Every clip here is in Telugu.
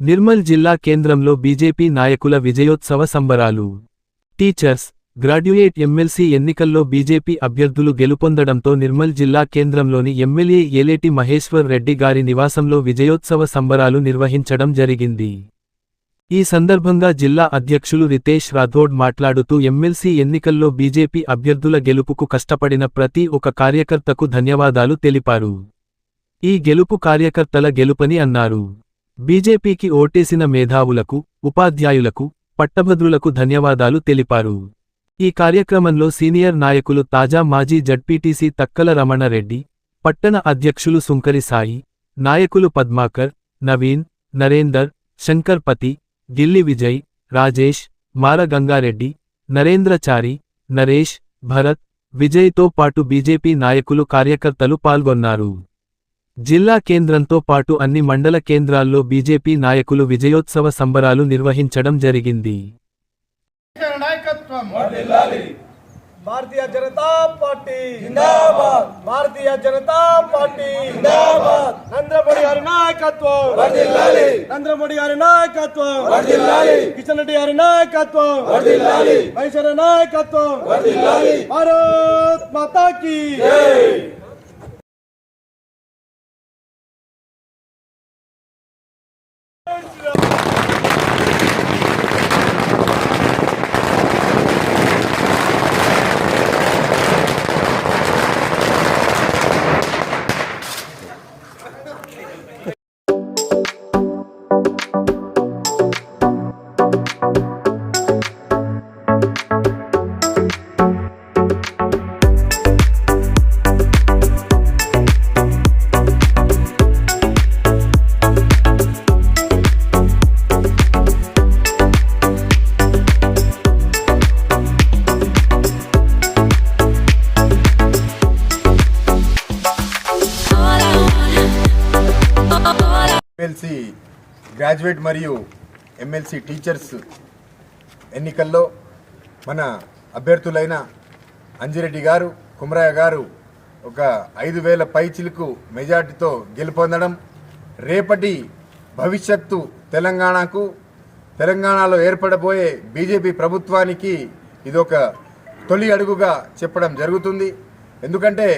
నిర్మల్ జిల్లా కేంద్రంలో బీజేపీ నాయకుల విజయోత్సవ సంబరాలు. టీచర్స్ గ్రాడ్యుయేట్ ఎమ్మెల్సీ ఎన్నికల్లో బీజేపీ అభ్యర్థులు గెలుపొందడంతో నిర్మల్ జిల్లా కేంద్రంలోని ఎమ్మెల్యే ఏలేటి మహేశ్వర్ రెడ్డి గారి నివాసంలో విజయోత్సవ సంబరాలు నిర్వహించడం జరిగింది. ఈ సందర్భంగా జిల్లా అధ్యక్షులు రితేష్ రాథోడ్ మాట్లాడుతూ ఎమ్మెల్సీ ఎన్నికల్లో బీజేపీ అభ్యర్థుల గెలుపుకు కష్టపడిన ప్రతి ఒక కార్యకర్తకు ధన్యవాదాలు తెలిపారు. ఈ గెలుపు కార్యకర్తల గెలుపని అన్నారు. బీజేపీకి ఓటేసిన మేధావులకు ఉపాధ్యాయులకు పట్టభద్రులకు ధన్యవాదాలు తెలిపారు. ఈ కార్యక్రమంలో సీనియర్ నాయకులు తాజా మాజీ జడ్పీటీసీ తక్కల రమణారెడ్డి పట్టణ అధ్యక్షులు సుంకరి సాయి నాయకులు పద్మాకర్ నవీన్ నరేందర్ శంకర్ పతి గిల్లి విజయ్ రాజేష్ మారగంగారెడ్డి నరేంద్రచారి నరేష్ భరత్ విజయ్తో పాటు బీజేపీ నాయకులు కార్యకర్తలు పాల్గొన్నారు. జిల్లా కేంద్రంతో పాటు అన్ని మండల కేంద్రాల్లో బీజేపీ నాయకులు విజయోత్సవ సంబరాలు నిర్వహించడం జరిగింది. భారతీయ జనతా పార్టీ. జిందాబాద్. భారతీయ జనతా పార్టీ. జిందాబాద్. నరేంద్ర గారి నాయకత్వం. వర్ధిల్లాలి నరేంద్ర మోడీ గారి నాయకత్వం. వర్ధిల్లాలి కిషన్ రెడ్డి గారి నాయకత్వం. వర్ధిల్లాలి వైశ్వర నాయకత్వం. వర్ధిల్లాలి భారత్ మాతా కీ జై. ఎమ్మెల్సీ గ్రాడ్యుయేట్ మరియు ఎమ్మెల్సీ టీచర్స్ ఎన్నికల్లో మన అభ్యర్థులైన అంజిరెడ్డి గారు కుమరయ్య గారు ఒక ఐదు వేల పైచిలకు మెజార్టీతో గెలుపొందడం రేపటి భవిష్యత్తు తెలంగాణకు తెలంగాణలో ఏర్పడబోయే బీజేపీ ప్రభుత్వానికి ఇదొక తొలి అడుగుగా చెప్పడం జరుగుతుంది. ఎందుకంటే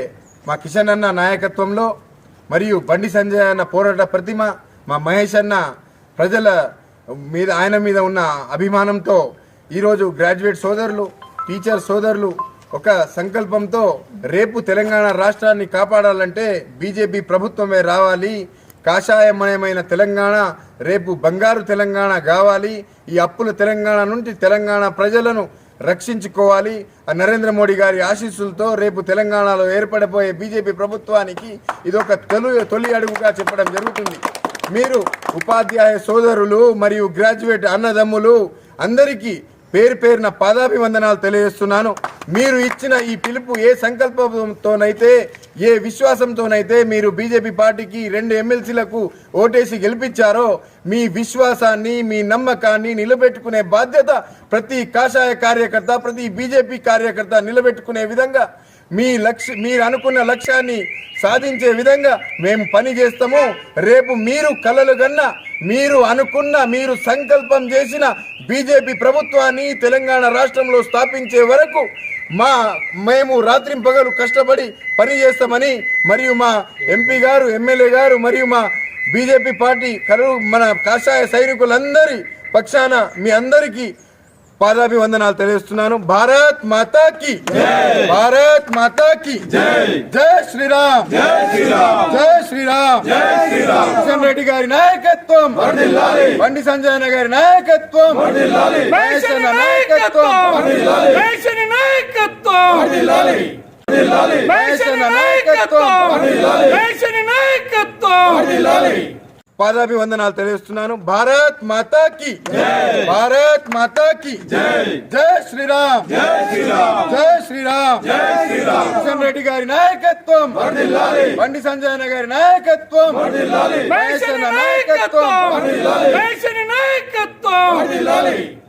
మా కిషన్ అన్న నాయకత్వంలో మరియు బండి సంజయ్ అన్న పోరాట ప్రతిమ మా మహేష్ అన్న ప్రజల మీద ఆయన మీద ఉన్న అభిమానంతో ఈరోజు గ్రాడ్యుయేట్ సోదరులు టీచర్ సోదరులు ఒక సంకల్పంతో రేపు తెలంగాణ రాష్ట్రాన్ని కాపాడాలంటే బీజేపీ ప్రభుత్వమే రావాలి. కాషాయమయమైన తెలంగాణ రేపు బంగారు తెలంగాణ కావాలి. ఈ అప్పుల తెలంగాణ నుండి తెలంగాణ ప్రజలను రక్షించుకోవాలి. నరేంద్ర మోడీ గారి ఆశీస్సులతో రేపు తెలంగాణలో ఏర్పడబోయే బీజేపీ ప్రభుత్వానికి ఇదొక తొలి తొలి అడుగుగా చెప్పడం జరుగుతుంది. మీరు ఉపాధ్యాయ సోదరులు మరియు గ్రాడ్యుయేట్ అన్నదమ్ములు అందరికీ పేరు పేరున పాదాభివందనాలు తెలియజేస్తున్నాను. మీరు ఇచ్చిన ఈ పిలుపు ఏ సంకల్పంతోనైతే ఏ విశ్వాసంతోనైతే మీరు బీజేపీ పార్టీకి రెండు ఎమ్మెల్సీలకు ఓటేసి గెలిపించారో మీ విశ్వాసాన్ని మీ నమ్మకాన్ని నిలబెట్టుకునే బాధ్యత ప్రతి కాషాయ కార్యకర్త ప్రతి బీజేపీ కార్యకర్త నిలబెట్టుకునే విధంగా మీ లక్ష్య మీరు అనుకున్న లక్ష్యాన్ని సాధించే విధంగా మేము పని చేస్తాము. రేపు మీరు కలలు కన్నా మీరు అనుకున్న మీరు సంకల్పం చేసిన బీజేపీ ప్రభుత్వాన్ని తెలంగాణ రాష్ట్రంలో స్థాపించే వరకు మా మేము రాత్రింపగలు కష్టపడి పని చేస్తామని మరియు మా ఎంపీ గారు ఎమ్మెల్యే గారు మరియు మా బీజేపీ పార్టీ కలు మన కాషాయ సైనికులందరి పక్షాన మీ అందరికీ పాదాభివందనాలు తెలియజేస్తున్నాను. భారత్ మాతా కి భారత్ మాతా కి జై. శ్రీరామ్. జై శ్రీరామ్. జై శ్రీరామ్. జై శ్రీరామ్. కిషన్ రెడ్డి గారి నాయకత్వం. బండి సంజయ్ గారి నాయకత్వం. నాయకత్వం. నాయకత్వం. పాదాభివందనాలు తెలియజేస్తున్నాను. భారత్ మాతా కి భారత్ మాతా కి జై. శ్రీరామ్. జై శ్రీరామ్. జై శ్రీరామ్. జై శ్రీరామ్. కిషన్ రెడ్డి గారి నాయకత్వం. బండి సంజయ్ గారి నాయకత్వం. అన్న నాయకత్వం.